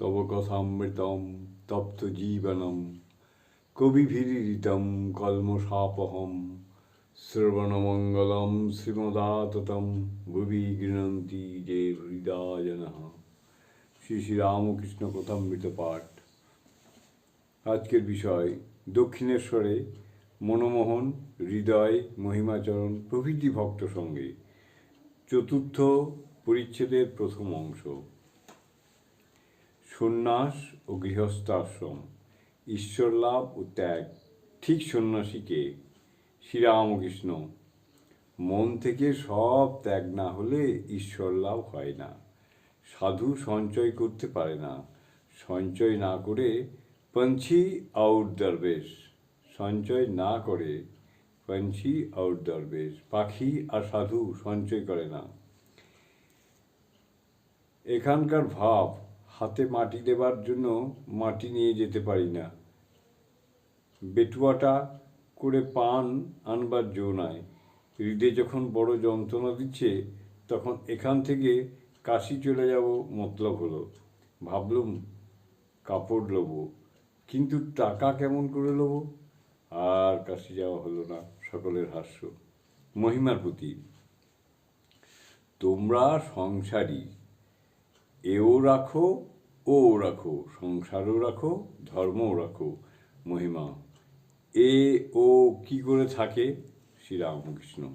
তব কথামৃতম তপ্ত জীবনম কবিভিরিতম কলমশাপহম শ্রবণমঙ্গলম শ্রীমদাততম ভুবি গৃণন্তি যে হৃদয়জন শ্রী শ্রী রামকৃষ্ণ কথামৃত পাঠ আজকের বিষয়, দক্ষিণেশ্বরে মনমোহন, হৃদয়, মহিমাচরণ প্রভৃতি ভক্ত সঙ্গে চতুর্থ পরিচ্ছেদের প্রথম অংশ। সন্ন্যাস ও গৃহস্থাশ্রম ঈশ্বর লাভ ও ত্যাগ। ঠিক সন্ন্যাসীকে শ্রীরামকৃষ্ণ, মন থেকে সব ত্যাগ না হলে ঈশ্বর লাভ হয় না। সাধু সঞ্চয় করতে পারে না। সঞ্চয় না করে পঞ্ছি আউট দরবেশ। সঞ্চয় না করে পঞ্ছি আউট দরবেশ। পাখি আর সাধু সঞ্চয় করে না। এখানকার ভাব হাতে মাটি দেবার জন্য মাটি নিয়ে যেতে পারি না। বেটুয়াটা করে পান আনবার জো নাই। হৃদে যখন বড় যন্ত্রণা দিচ্ছে, তখন এখান থেকে কাশি চলে যাব মতলব হলো। ভাবলুম, কাপড় লবো, কিন্তু টাকা কেমন করে লবো? আর কাশি যাওয়া হলো না, সকলের হাস্য। মহিমার প্রতি, তোমরা সংসারী এও রাখো ও রাখো, সংসারও রাখো, ধর্মও রাখো, মহিমা। এ, ও কি করে থাকে? শ্রীরামকৃষ্ণ।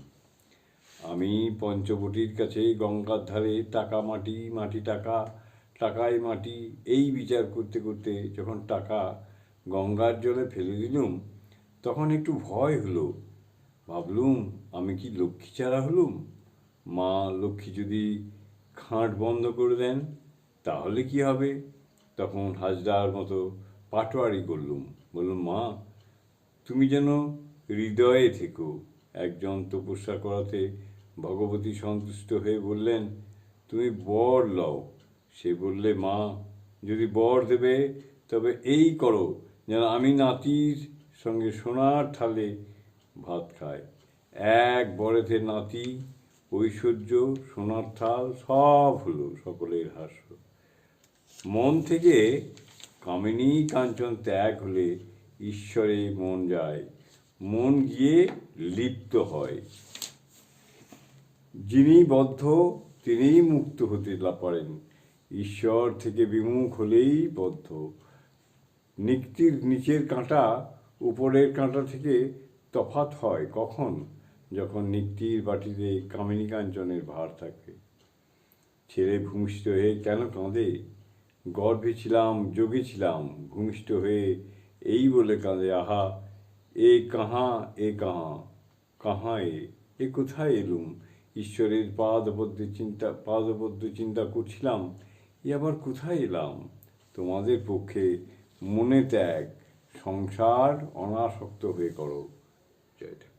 আমি পঞ্চবটির কাছে গঙ্গার ধারে টাকা, মাটি মাটি, টাকা, টাকায় মাটি, এই বিচার করতে করতে যখন টাকা গঙ্গার জলে ফেলে দিলুম, তখন একটু ভয় হলো। ভাবলুম, আমি কি লক্ষ্মী ছাড়া হলুম? মা লক্ষ্মী যদি খাঁট বন্ধ করে দেন, তাহলে কি হবে? তখন হাজরার মতো পাটোয়ারি করলুম। বললুম, মা, তুমি যেন হৃদয়ে থেকো। একজন তপস্যা করাতে ভগবতী সন্তুষ্ট হয়ে বললেন, তুমি বর লও। সে বললে, মা, যদি বর দেবে, তবে এই করো, যেন আমি নাতির সঙ্গে সোনার থালে ভাত খাই। এক বরেতে নাতি ঐশ্বর্য, সোনার থাল সব হলো সকলের হাস্য। মন থেকে কামিনী কাঞ্চন ত্যাগ হলে ঈশ্বরে মন যায়, মন গিয়ে লিপ্ত হয়। যিনি বদ্ধ, তিনিই মুক্ত হতে পারেন। ঈশ্বর থেকে বিমুখ হলেই বদ্ধ। নিক্তির নিচের কাঁটা, উপরের কাঁটা থেকে তফাত হয় কখন? যখন নিক্তির বাটিতে কামিনী কাঞ্চনের ভার থাকে, ছেলে ভূমিষ্ঠ হয়ে কেন কাঁদে? গর্ভে ছিলাম, যোগে ছিলাম, ভূমিষ্ঠ হয়ে এই বলে কাঁদে, আহা, এ কাহা এ কাহা কাহা এ এ কোথায় এলুম? ঈশ্বরের পাদবদ্ধ চিন্তা পাদবদ্ধ চিন্তা করছিলাম, এ আবার কোথায় এলাম? তোমাদের পক্ষে মনে ত্যাগ, সংসার অনাসক্ত হয়ে করো। জয় ঠাকুর।